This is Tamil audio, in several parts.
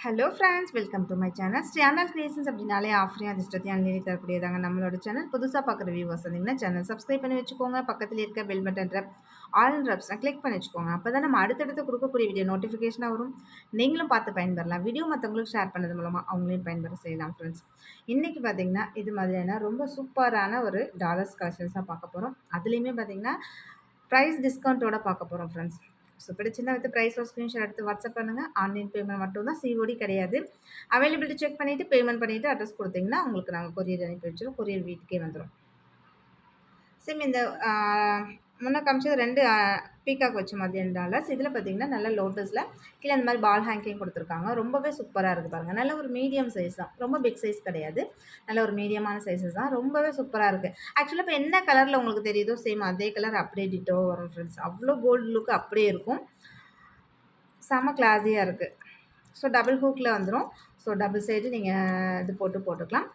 Hello friends welcome to my channel channel creations அப்படின்னாலே ஆஃபரையும் அதிர்ஷ்டத்தையும் அள்ளி தரக்கூடியதாங்க நம்மளோட சேனல் புதுசாக பார்க்குற வியூவர்ஸ் வந்தீங்கன்னா சேனல் சப்ஸ்கிரைப் பண்ணி வச்சுக்கோங்க. பக்கத்தில் இருக்க பெல் பட்டன் ரப் ஆல் ரப்ஸ்லாம் கிளிக் பண்ணி வச்சுக்கோங்க. அப்போ தான் நம்ம அடுத்தடுத்து கொடுக்கக்கூடிய வீடியோ நோட்டிஃபிகேஷனாக வரும். நீங்களும் பார்த்து பயன்பெறலாம். வீடியோ மற்றவங்களுக்கு ஷேர் பண்ணது மூலமாக அவங்களையும் பயன்பெற செய்யலாம் ஃப்ரெண்ட்ஸ் இன்றைக்கி பார்த்திங்கன்னா இது மாதிரியான ரொம்ப சூப்பரான ஒரு டாலர்ஸ் கலெக்ஷன்ஸாக பார்க்க போகிறோம் அதுலேயுமே பார்த்திங்கன்னா ப்ரைஸ் டிஸ்கவுண்ட்டோட பார்க்க போகிறோம் ஃப்ரெண்ட்ஸ் ஸோ பிடிச்சிருந்தா வித் ப்ரைஸ் ஒரு ஸ்க்ரீன்ஷாட் எடுத்து வாட்ஸ்அப் பண்ணுங்கள் ஆன்லைன் பேமெண்ட் மட்டும் தான் சிஓடி கிடையாது. அவைலபிலிட்டி செக் பண்ணிவிட்டு பேமெண்ட் பண்ணிவிட்டு அட்ரஸ் கொடுத்தீங்கன்னா உங்களுக்கு நாங்கள் கொரியர் அனுப்பி வச்சிடும் கொரியர் வீட்டுக்கே வந்துடும் சிம் இந்த முன்னே காமிச்சது ரெண்டு பீக்காக் வச்ச மாதிரியான டாலர்ஸ் இதில் பார்த்தீங்கன்னா நல்ல லோட்டஸில் கீழே இந்த மாதிரி பால் ஹேங்கிங் கொடுத்துருக்காங்க. ரொம்பவே சூப்பராக இருக்குது பாருங்கள் நல்ல ஒரு மீடியம் சைஸ் தான். ரொம்ப பிக் சைஸ் கிடையாது. நல்ல ஒரு மீடியமான சைஸஸ் தான். ரொம்பவே சூப்பராக இருக்குது ஆக்சுவலாக இப்போ என்ன கலரில் உங்களுக்கு தெரியுதோ சேம் அதே கலர் அப்படியே டிட்டோ வரும் ஃப்ரெண்ட்ஸ் அவ்வளோ கோல்டு லுக் அப்படியே இருக்கும். செம கிளாஸியாக இருக்குது ஸோ டபுள் ஹூக்கில் வந்துடும் ஸோ டபுள் சைடு நீங்கள் இது போட்டு போட்டுக்கலாம்.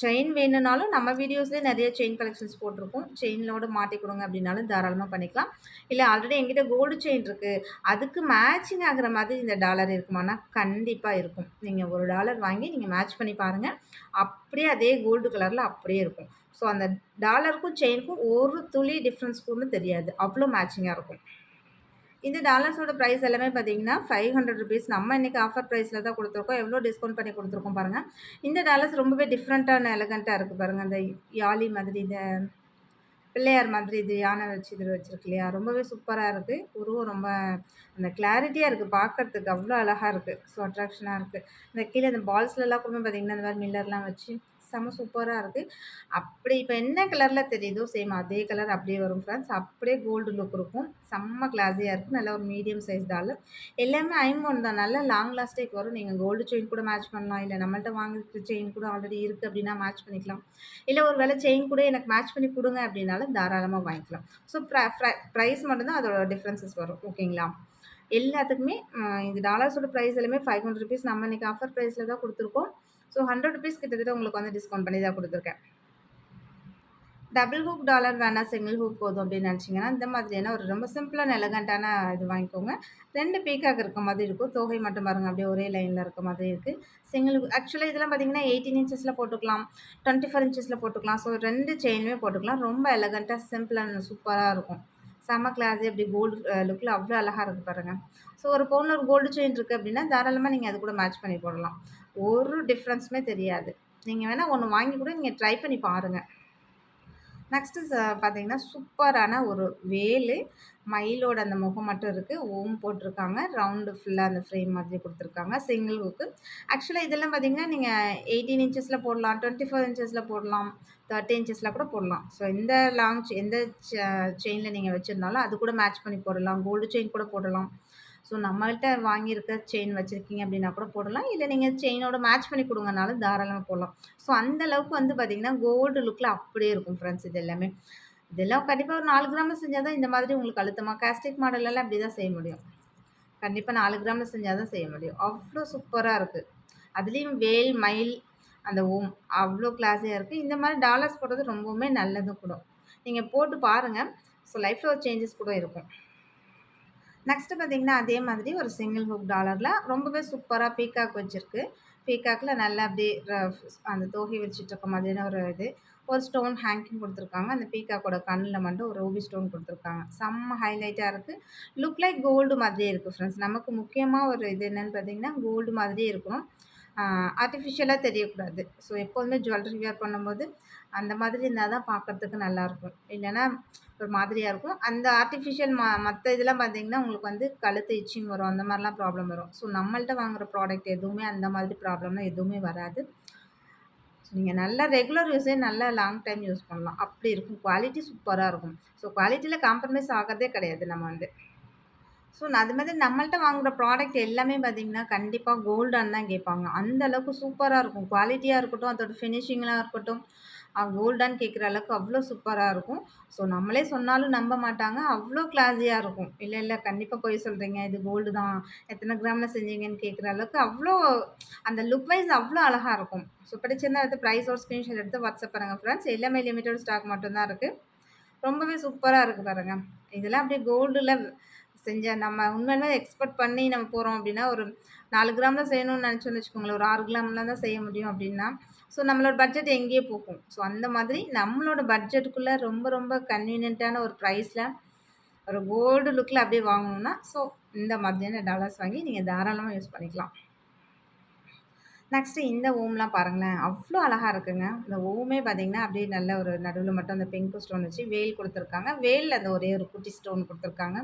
செயின் வேணும்னாலும் நம்ம வீடியோஸ்லேயே நிறைய செயின் கலெக்ஷன்ஸ் போட்டிருக்கோம். செயினோடு மாட்டி கொடுங்க அப்படின்னாலும் தாராளமாக பண்ணிக்கலாம். இல்லை ஆல்ரெடி எங்கிட்ட கோல்டு செயின் இருக்குது அதுக்கு மேட்சிங் ஆகிற மாதிரி இந்த டாலர் இருக்குமானா கண்டிப்பாக இருக்கும். நீங்கள் ஒரு டாலர் வாங்கி நீங்கள் மேட்ச் பண்ணி பாருங்கள் அப்படியே அதே கோல்டு கலரில் அப்படியே இருக்கும். ஸோ அந்த டாலருக்கும் செயினுக்கும் ஒரு துளி டிஃப்ரென்ஸ் கூட தெரியாது. அவ்வளோ மேட்சிங்காக இருக்கும். இந்த டாலர்ஸோட ப்ரைஸ் எல்லாமே பார்த்தீங்கன்னா ஃபைவ் ஹண்ட்ரட் ருபீஸ் நம்ம இன்றைக்கி ஆஃபர் ப்ரைஸில் தான் கொடுத்துருக்கோம். எவ்வளோ டிஸ்கவுண்ட் பண்ணி கொடுத்துருக்கோம் பாருங்கள் இந்த டாலர்ஸ் ரொம்பவே டிஃப்ரெண்ட்டான எலகண்ட்டாக இருக்குது பாருங்கள் அந்த யாலி மாதிரி இந்த பிள்ளையார் மாதிரி இது யானை வச்சு இது வச்சுருக்கு இல்லையா? ரொம்பவே சூப்பராக இருக்குது உருவம் ரொம்ப அந்த கிளாரிட்டியாக இருக்குது பார்க்குறதுக்கு அவ்வளோ அழகாக இருக்குது ஸோ அட்ராக்ஷனாக இருக்குது இந்த கீழே இந்த பால்ஸ்லலாம் கூட பார்த்திங்கன்னா இந்த மாதிரி மில்லர்லாம் வச்சு செம்ம சூப்பராக இருக்குது அப்படி இப்போ என்ன கலரில் தெரியுதோ சேம் அதே கலர் அப்படியே வரும் ஃப்ரெண்ட்ஸ் அப்படியே கோல்டு லுக் இருக்கும். செம்ம கிளாஸியாக இருக்கும் நல்ல ஒரு மீடியம் சைஸ் டாலர் எல்லாமே ஐம்போன் தான். நல்லா லாங் லாஸ்டேக்கு வரும். நீங்கள் கோல்டு செயின் கூட மேட்ச் பண்ணலாம். இல்லை நம்மள்ட்ட வாங்கிட்டு செயின் கூட ஆல்ரெடி இருக்குது அப்படின்னா மேட்ச் பண்ணிக்கலாம். இல்லை ஒரு வேலை செயின் கூட எனக்கு மேட்ச் பண்ணி கொடுங்க அப்படின்னாலும் தாராளமாக வாங்கிக்கலாம். ஸோ ப்ரை ப்ரைஸ் மட்டும்தான் அதோட டிஃப்ரென்சஸ் வரும். ஓகேங்களா எல்லாத்துக்குமே இது டாலர்ஸோட ப்ரைஸ் எல்லாமே ஃபைவ் ஹண்ட்ரட் ருபீஸ் நம்ம இன்றைக்கி ஆஃபர் ப்ரைஸில் தான் கொடுத்துருக்கோம். ஸோ ஹண்ட்ரட் ருபீஸ் கிட்டத்தட்ட உங்களுக்கு வந்து டிஸ்கவுண்ட் பண்ணி தான் கொடுத்துருக்கேன். டபுள் ஹூக் டாலர் வேணால் சிங்கிள் ஹூக் போதும் அப்படின்னு நினச்சிங்கன்னா இந்த மாதிரியான ஒரு ரொம்ப சிம்பிளான எலகண்ட்டான இது வாங்கிக்கோங்க. ரெண்டு பீக்காக இருக்க மாதிரி இருக்கும். தொகை மட்டும் பாருங்கள் அப்படியே ஒரே லைனில் இருக்க மாதிரி இருக்குது சிங்கிள் ஆக்சுவலாக இதெல்லாம் பார்த்தீங்கன்னா எயிட்டீன் இன்ச்சஸில் போட்டுக்கலாம். டுவெண்ட்டி ஃபோர் இன்ச்சஸில் போட்டுக்கலாம். ஸோ ரெண்டு செயினுமே போட்டுக்கலாம். ரொம்ப எலகண்ட்டாக சிம்பிளான சூப்பராக இருக்கும். செம்ம கிளாஸே அப்படி கோல்டு லுக்கில் அவ்வளோ அழகாக இருக்குது பாருங்கள் ஸோ ஒரு பவுனில் ஒரு கோல்டு செயின் இருக்குது அப்படின்னா தாராளமாக நீங்கள் அது கூட மேட்ச் பண்ணி போடலாம். ஒரு டிஃப்ரென்ஸுமே தெரியாது. நீங்கள் வேணால் ஒன்று வாங்கி கூட நீங்கள் ட்ரை பண்ணி பாருங்கள் நெக்ஸ்ட்டு பார்த்தீங்கன்னா சூப்பரான ஒரு வேலு. மயிலோட அந்த முகம் மட்டும் இருக்குது ஓம் போட்டிருக்காங்க. ரவுண்டு ஃபுல்லாக அந்த ஃப்ரேம் மாதிரி கொடுத்துருக்காங்க. சிங்கிள் ஹூக்கு ஆக்சுவலாக இதெல்லாம் பார்த்தீங்கன்னா நீங்கள் எயிட்டீன் இன்ச்சஸில் போடலாம் டுவெண்ட்டி ஃபோர் இன்ச்சஸில் போடலாம் தேர்ட்டி இன்ச்சஸில் கூட போடலாம். ஸோ எந்த லாங் எந்த செயினில் நீங்கள் வச்சுருந்தாலும் அது கூட மேட்ச் பண்ணி போடலாம். கோல்டு செயின் கூட போடலாம். ஸோ நம்மள்கிட்ட வாங்கியிருக்க செயின் வச்சுருக்கீங்க அப்படின்னா கூட போடலாம். இல்லை நீங்கள் செயினோட மேட்ச் பண்ணி கொடுங்கனாலும் தாராளமாக போடலாம். ஸோ அந்த அளவுக்கு வந்து பார்த்திங்கன்னா கோல்டு லுக்கில் அப்படியே இருக்கும் ஃப்ரெண்ட்ஸ் இது எல்லாமே. இதெல்லாம் கண்டிப்பாக ஒரு நாலு கிராமில் செஞ்சால் தான் இந்த மாதிரி உங்களுக்கு அழுத்தமாக கேஸ்டிக் மாடலெல்லாம் அப்படி தான் செய்ய முடியும். கண்டிப்பாக நாலு கிராமில் செஞ்சால் தான் செய்ய முடியும். அவ்வளோ சூப்பராக இருக்குது அதுலேயும் வேல் மயில் அந்த ஓம் அவ்வளோ கிளாஸியாக இருக்குது இந்த மாதிரி டாலர்ஸ் போடுறது ரொம்பவுமே நல்லது கூட. நீங்கள் போட்டு பாருங்கள் ஸோ லைஃப்பில் ஒரு சேஞ்சஸ் கூட இருக்கும். நெக்ஸ்ட்டு பார்த்திங்கன்னா அதே மாதிரி ஒரு சிங்கிள் ஹுக் டாலரில் ரொம்பவே சூப்பராக பீக்காக் வச்சுருக்கு. பீக்காக்கில் நல்லா அப்படியே அந்த தோகை வச்சுட்டு இருக்க மாதிரியான ஒரு இது. ஒரு ஸ்டோன் ஹேங்கிங் கொடுத்துருக்காங்க. அந்த பீக்காக்கோட கண்ணில் மட்டும் ஒரு ரூபி ஸ்டோன் கொடுத்துருக்காங்க. செம்ம ஹைலைட்டாக இருக்குது லுக் லைக் கோல்டு மாதிரியே இருக்குது ஃப்ரெண்ட்ஸ் நமக்கு முக்கியமாக ஒரு இது என்னென்னு பார்த்தீங்கன்னா கோல்டு மாதிரியே இருக்கணும். ஆர்டிஃபிஷியலாக தெரியக்கூடாது. ஸோ எப்போதுமே ஜுவல்லரி வியர் பண்ணும்போது அந்த மாதிரி இருந்தால் தான் பார்க்குறதுக்கு நல்லாயிருக்கும் இல்லைன்னா ஒரு மாதிரியாக இருக்கும். அந்த ஆர்டிஃபிஷியல் ம மற்ற இதெல்லாம் பார்த்திங்கன்னா உங்களுக்கு வந்து கழுத்து இச்சிங் வரும். அந்த மாதிரிலாம் ப்ராப்ளம் வரும். ஸோ நம்மள்கிட்ட வாங்குகிற ப்ராடக்ட் எதுவுமே அந்த மாதிரி ப்ராப்ளம்லாம் எதுவுமே வராது. ஸோ நீங்கள் நல்லா ரெகுலர் யூஸே நல்லா லாங் டைம் யூஸ் பண்ணலாம். அப்படி இருக்கும். குவாலிட்டி சூப்பராக இருக்கும். ஸோ குவாலிட்டியில் காம்ப்ரமைஸ் ஆகிறதே கிடையாது நம்ம வந்து. ஸோ அது மாதிரி நம்மள்ட்ட வாங்குகிற ப்ராடக்ட் எல்லாமே பார்த்திங்கன்னா கண்டிப்பாக கோல்டான் தான் கேட்பாங்க அந்த அளவுக்கு சூப்பராக இருக்கும். குவாலிட்டியாக இருக்கட்டும் அதோட ஃபினிஷிங்லாம் இருக்கட்டும். கோல்டான்னு கேட்குற அளவுக்கு அவ்வளோ சூப்பராக இருக்கும். ஸோ நம்மளே சொன்னாலும் நம்ப மாட்டாங்க. அவ்வளோ கிளாஸியாக இருக்கும். இல்லை இல்லை கண்டிப்பாக போய் சொல்கிறீங்க இது கோல்டு தான். எத்தனை கிராமில் செஞ்சீங்கன்னு கேட்குற அளவுக்கு அவ்வளோ அந்த லுக் வைஸ் அவ்வளோ அழகாக இருக்கும். ஸோ பிடிச்சிருந்தா எடுத்து ப்ரைஸ் ஒரு ஸ்க்ரீன்ஷாட் எடுத்து வாட்ஸ்அப் பண்ணுங்கள் ஃப்ரெண்ட்ஸ் எல்லாமே லிமிட்டட் ஸ்டாக் மட்டும்தான் இருக்குது ரொம்பவே சூப்பராக இருக்குது பாருங்கள் இதெல்லாம் அப்படியே கோல்டில் செஞ்ச நம்ம உண்மையிலுமே எக்ஸ்பெக்ட் பண்ணி நம்ம போகிறோம் அப்படின்னா ஒரு நாலு கிராமில் செய்யணும்னு நினச்சோன்னு வச்சுக்கோங்களேன். ஒரு ஆறு கிராமில் தான் செய்ய முடியும் அப்படின்னா. ஸோ நம்மளோட பட்ஜெட் எங்கேயே போகும். ஸோ அந்த மாதிரி நம்மளோட பட்ஜெட்டுக்குள்ளே ரொம்ப ரொம்ப கன்வீனியண்ட்டான ஒரு ப்ரைஸில் ஒரு கோல்டு லுக்கில் அப்படியே வாங்கணும்னா ஸோ இந்த மாதிரியான டாலர்ஸ் வாங்கி நீங்கள் தாராளமாக யூஸ் பண்ணிக்கலாம். நெக்ஸ்ட்டு இந்த ஓம்லாம் பாருங்களேன். அவ்வளோ அழகாக இருக்குங்க. இந்த ஓமே பார்த்தீங்கன்னா அப்படியே நல்ல ஒரு நடுவில் மட்டும் அந்த பிங்க் ஸ்டோன் வச்சு வேல் கொடுத்துருக்காங்க. வேலில் அந்த ஒரே ஒரு குட்டி ஸ்டோன் கொடுத்துருக்காங்க.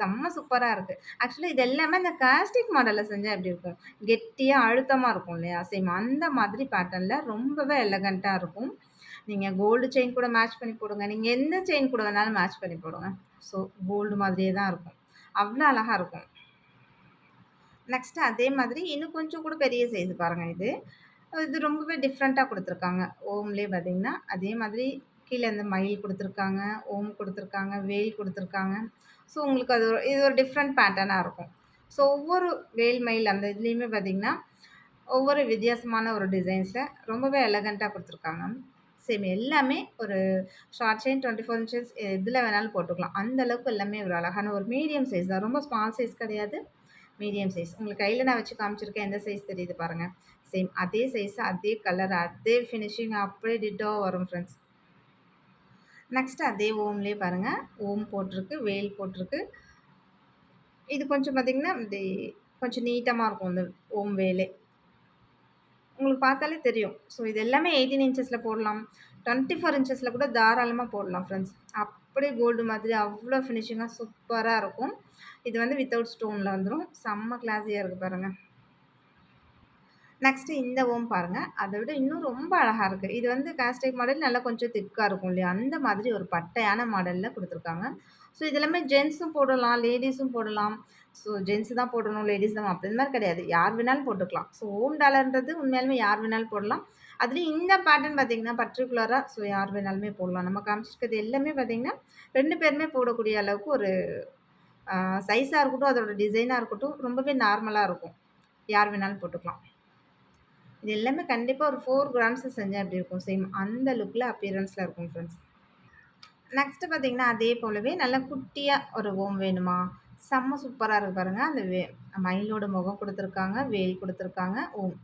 செம்ம சூப்பராக இருக்குது ஆக்சுவலி இது எல்லாமே இந்த காஸ்டிக் மாடலில் செஞ்சால் எப்படி இருக்கும்? கெட்டியாக அழுத்தமாக இருக்கும் இல்லையா? சேம் அந்த மாதிரி பேட்டர்னில் ரொம்பவே எலகண்ட்டாக இருக்கும். நீங்கள் கோல்டு செயின் கூட மேட்ச் பண்ணி போடுங்க. நீங்கள் எந்த செயின் கூட வேணாலும் மேட்ச் பண்ணி போடுங்க. ஸோ கோல்டு மாதிரியே தான் இருக்கும். அவ்வளோ அழகாக இருக்கும். நெக்ஸ்ட்டு அதே மாதிரி இன்னும் கொஞ்சம் கூட பெரிய சைஸ் பாருங்கள் இது. இது ரொம்பவே டிஃப்ரெண்ட்டாக கொடுத்துருக்காங்க. ஓம்லேயே பார்த்திங்கன்னா அதே மாதிரி கீழே இந்த மயில் கொடுத்துருக்காங்க ஓம் கொடுத்துருக்காங்க வேல் கொடுத்துருக்காங்க. ஸோ உங்களுக்கு அது ஒரு இது ஒரு டிஃப்ரெண்ட் பேட்டர்னாக இருக்கும். ஸோ ஒவ்வொரு வேல் மயில் அந்த இதுலேயுமே பார்த்திங்கன்னா ஒவ்வொரு வித்தியாசமான ஒரு டிசைன்ஸில் ரொம்பவே எலகண்ட்டாக கொடுத்துருக்காங்க. சேம் எல்லாமே ஒரு short chain twenty four inches இதில் வேணாலும் போட்டுக்கலாம். அந்த அளவுக்கு எல்லாமே ஒரு அழகான ஒரு மீடியம் சைஸ் தான். ரொம்ப ஸ்மால் சைஸ் கிடையாது. மீடியம் சைஸ் உங்களுக்கு கையில் நான் வச்சு காமிச்சிருக்கேன். எந்த சைஸ் தெரியுது பாருங்கள் சேம் அதே சைஸ் அதே கலர் அதே ஃபினிஷிங் அப்படியே டிட்டோ வரும் ஃப்ரெண்ட்ஸ் நெக்ஸ்ட் அதே ஓம்லேயே பாருங்கள் ஓம் போட்டிருக்கு வேல் போட்டிருக்கு. இது கொஞ்சம் பார்த்திங்கன்னா இது கொஞ்சம் நீட்டமாக இருக்கும் இந்த ஓம் வேலே. உங்களுக்கு பார்த்தாலே தெரியும். ஸோ இது எல்லாமே எயிட்டீன் இன்ச்சஸில் போடலாம். டுவெண்ட்டி ஃபோர் இன்ச்சஸில் கூட தாராளமாக போடலாம் ஃப்ரெண்ட்ஸ் அப்படியே கோல்டு மாதிரி அவ்வளோ ஃபினிஷிங்காக சூப்பராக இருக்கும். இது வந்து வித்தவுட் ஸ்டோனில் வந்துடும் செம்ம கிளாஸியாக இருக்குது பாருங்கள் நெக்ஸ்ட்டு இந்த ஓம் பாருங்கள் அதை விட இன்னும் ரொம்ப அழகாக இருக்குது இது வந்து கேஸ்டேக் மாடல் நல்லா கொஞ்சம் திக்காக இருக்கும் இல்லையா? அந்த மாதிரி ஒரு பட்டையான மாடலில் கொடுத்துருக்காங்க. ஸோ இது எல்லாமே ஜென்ஸும் போடலாம் லேடிஸும் போடலாம். ஸோ ஜென்ஸு தான் போடணும் லேடிஸ் தான் அப்படி மாதிரி கிடையாது. யார் வேணாலும் போட்டுக்கலாம். ஸோ ஓம் டாலர்ன்றது உண்மையாலுமே யார் வேணாலும் போடலாம். அதுலேயும் இந்த பேட்டர்ன் பார்த்திங்கன்னா பர்டிகுலராக ஸோ யார் வேணாலுமே போடலாம். நம்ம காமிச்சிருக்கிறது எல்லாமே பார்த்திங்கன்னா ரெண்டு பேருமே போடக்கூடிய அளவுக்கு ஒரு சைஸாக இருக்கட்டும் அதோட டிசைனாக இருக்கட்டும் ரொம்பவே நார்மலாக இருக்கும். யார் வேணாலும் போட்டுக்கலாம். இது எல்லாமே கண்டிப்பாக ஒரு ஃபோர் கிராம்ஸில் செஞ்சால் அப்படி இருக்கும்? சேம் அந்த லுக்கில் அப்பியரன்ஸில் இருக்கும் ஃப்ரெண்ட்ஸ் நெக்ஸ்ட்டு பார்த்திங்கன்னா அதே போலவே நல்லா குட்டியாக ஒரு ஓம் வேணுமா? செம்ம சூப்பராக இருக்கு பாருங்கள் அந்த வே மயிலோட முகம் கொடுத்துருக்காங்க வேல் கொடுத்துருக்காங்க ஓம்.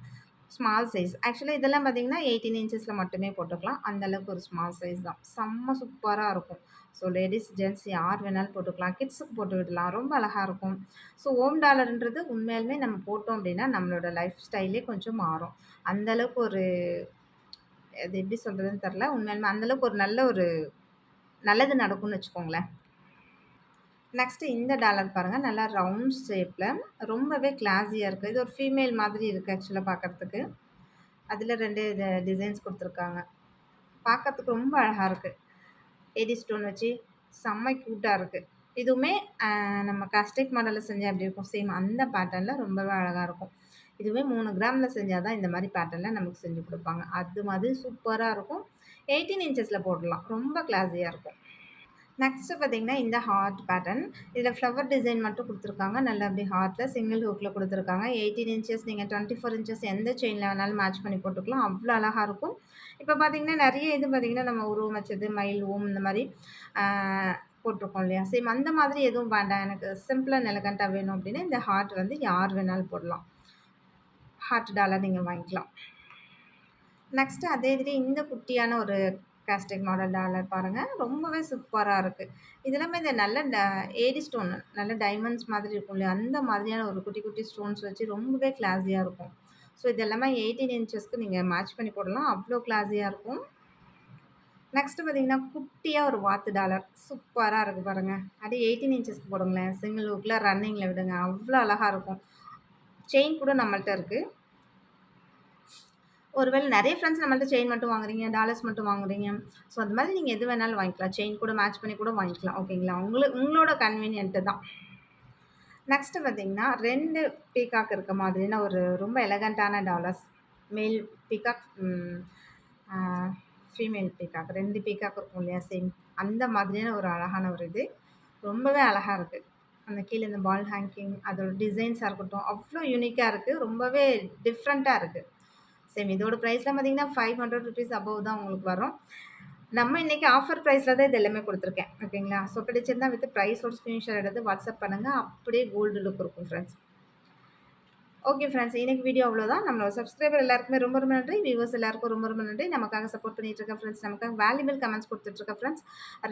ஸ்மால் சைஸ் ஆக்சுவலாக இதெல்லாம் பார்த்திங்கன்னா எயிட்டீன் இன்ச்சஸில் மட்டுமே போட்டுக்கலாம். அந்தளவுக்கு ஒரு ஸ்மால் சைஸ் தான். செம்ம சூப்பராக இருக்கும். ஸோ லேடிஸ் ஜென்ட்ஸ் யார் வேணாலும் போட்டுக்கலாம். கிட்ஸுக்கு போட்டு விடலாம். ரொம்ப அழகாக இருக்கும். ஸோ ஓம் டாலர்ன்றது உண்மையாலுமே நம்ம போட்டோம் அப்படின்னா நம்மளோட லைஃப் ஸ்டைலே கொஞ்சம் மாறும். அந்தளவுக்கு ஒரு அது எப்படி சொல்கிறதுன்னு தெரில உண்மையாலுமே அந்தளவுக்கு ஒரு நல்ல ஒரு நல்லது நடக்கும்னு வச்சுக்கோங்களேன். நெக்ஸ்ட்டு இந்த டாலர் பாருங்கள் நல்லா ரவுண்ட் ஷேப்பில் ரொம்பவே கிளாஸியாக இருக்குது இது ஒரு ஃபீமேல் மாதிரி இருக்குது ஆக்சுவலாக பார்க்குறதுக்கு அதில் ரெண்டு டிசைன்ஸ் கொடுத்துருக்காங்க. பார்க்கறதுக்கு ரொம்ப அழகாக இருக்குது ஏடி ஸ்டோன் வச்சு செம்ம க்யூட்டாக இருக்குது இதுவுமே நம்ம காஸ்டிக் மாடலில் செஞ்சால் எப்படி இருக்கும்? சேம் அந்த பேட்டர்னில் ரொம்பவே அழகாக இருக்கும். இதுவே மூணு கிராமில் செஞ்சால் தான் இந்த மாதிரி பேட்டர்னில் நமக்கு செஞ்சு கொடுப்பாங்க. அது மாதிரி சூப்பராக இருக்கும். எயிட்டீன் இன்ச்சஸில் போடலாம். ரொம்ப கிளாஸியாக இருக்கும். நெக்ஸ்ட்டு பார்த்திங்கன்னா இந்த ஹார்ட் பேட்டர்ன் இதில் ஃப்ளவர் டிசைன் மட்டும் கொடுத்துருக்காங்க. நல்லா அப்படி ஹார்ட்டில் சிங்கிள் ஹூக்கில் கொடுத்துருக்காங்க. எயிட்டீன் இன்ச்சஸ் நீங்கள் டுவெண்ட்டி ஃபோர் இன்ச்சஸ் எந்த செயினில் வேணாலும் மேட்ச் பண்ணி போட்டுக்கலாம். அவ்வளோ அழகாக இருக்கும். இப்போ பார்த்திங்கன்னா நிறைய இது பார்த்திங்கன்னா நம்ம உருவம் வச்சது மயில் ஓம் இந்த மாதிரி போட்டிருக்கோம் இல்லையா? சேம் அந்த மாதிரி எதுவும் வேண்டாம். எனக்கு சிம்பிளாக நிலகண்டாக வேணும் அப்படின்னா இந்த ஹார்ட் வந்து யார் வேணாலும் போடலாம். ஹார்ட் டாலர் நீங்கள் வாங்கிக்கலாம். நெக்ஸ்ட்டு அதே இதுலேயே இந்த குட்டியான ஒரு கேஸ்டிக் மாடல் டாலர் பாருங்கள் ரொம்பவே சூப்பராக இருக்குது இதெல்லாமே இந்த நல்ல ட ஏடி ஸ்டோன் நல்ல டைமண்ட்ஸ் மாதிரி இருக்கும் இல்லையா? அந்த மாதிரியான ஒரு குட்டி குட்டி ஸ்டோன்ஸ் வச்சு ரொம்பவே கிளாஸியாக இருக்கும். ஸோ இது எல்லாமே எயிட்டீன் இன்ச்சஸ்க்கு நீங்கள் மேட்ச் பண்ணி போடலாம். அவ்வளோ கிளாஸியாக இருக்கும். நெக்ஸ்ட்டு பார்த்தீங்கன்னா குட்டியாக ஒரு வாத்து டாலர் சூப்பராக இருக்குது பாருங்கள் அதே எயிட்டீன் இன்ச்சஸ்க்கு போடுங்களேன். சிங்கிள் லுக்கில் ரன்னிங்கில் விடுங்க. அவ்வளோ அழகாக இருக்கும். செயின் கூட நம்மள்கிட்ட இருக்குது ஒருவேளை நிறைய ஃப்ரெண்ட்ஸ் நம்மள்ட்ட செயின் மட்டும் வாங்குறீங்க டாலர்ஸ் மட்டும் வாங்குறீங்க. ஸோ அந்த மாதிரி நீங்கள் எது வேணாலும் வாங்கிக்கலாம். செயின் கூட மேட்ச் பண்ணி கூட வாங்கிக்கலாம். ஓகேங்களா உங்களுக்கு உங்களோட கன்வீனியன்ட்டு தான். நெக்ஸ்ட்டு பார்த்தீங்கன்னா ரெண்டு பீகாக் இருக்க மாதிரினா ஒரு ரொம்ப எலகண்ட்டான டாலர்ஸ் மேல் பீகாக் ஃபீமேல் பீகாக் ரெண்டு பீகாக் இருக்கும் இல்லையா? சேம் அந்த மாதிரியான ஒரு அழகான ஒரு இது. ரொம்பவே அழகாக இருக்குது அந்த கீழே இந்த பால் ஹேங்கிங் அதோட டிசைன்ஸாக இருக்கட்டும் அவ்வளோ யூனிக்காக இருக்குது ரொம்பவே டிஃப்ரெண்ட்டாக இருக்குது சேம் இதோட ப்ரைஸ்லாம் பார்த்தீங்கன்னா ஃபைவ் ஹண்ட்ரட் ருபீஸ் அபவ் தான் உங்களுக்கு வரும். நம்ம இன்னைக்கு ஆஃபர் ப்ரைஸில் தான் இது எல்லாமே கொடுத்துருக்கேன். ஓகேங்களா ஸோ பிடிச்சிருந்தா வித் ப்ரைஸோட ஸ்க்ரீன்ஷாட் எடுத்து வாட்ஸ்அப் பண்ணுங்கள் அப்படியே கோல்டு லுக் இருக்கும் ஃப்ரெண்ட்ஸ் ஓகே ஃப்ரெண்ட்ஸ் இன்றைக்கி வீடியோ அவ்வளோதான் நம்மளோட சப்ஸ்கிரைபர் எல்லாருக்குமே ரொம்ப ரொம்ப நன்றி. வியூவர்ஸ் எல்லாருக்கும் ரொம்ப ரொம்ப நன்றி. நமக்காக சப்போர்ட் பண்ணிட்டு இருக்க ஃப்ரெண்ட்ஸ் நமக்காக வேல்யூபிள் கமெண்ட்ஸ் கொடுத்துட்ருக்க ஃப்ரெண்ட்ஸ்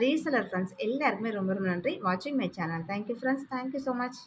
ரீசலர் ஃப்ரெண்ட்ஸ் எல்லாருக்குமே ரொம்ப ரொம்ப நன்றி. வாட்சிங் my channel thank you friends thank you so much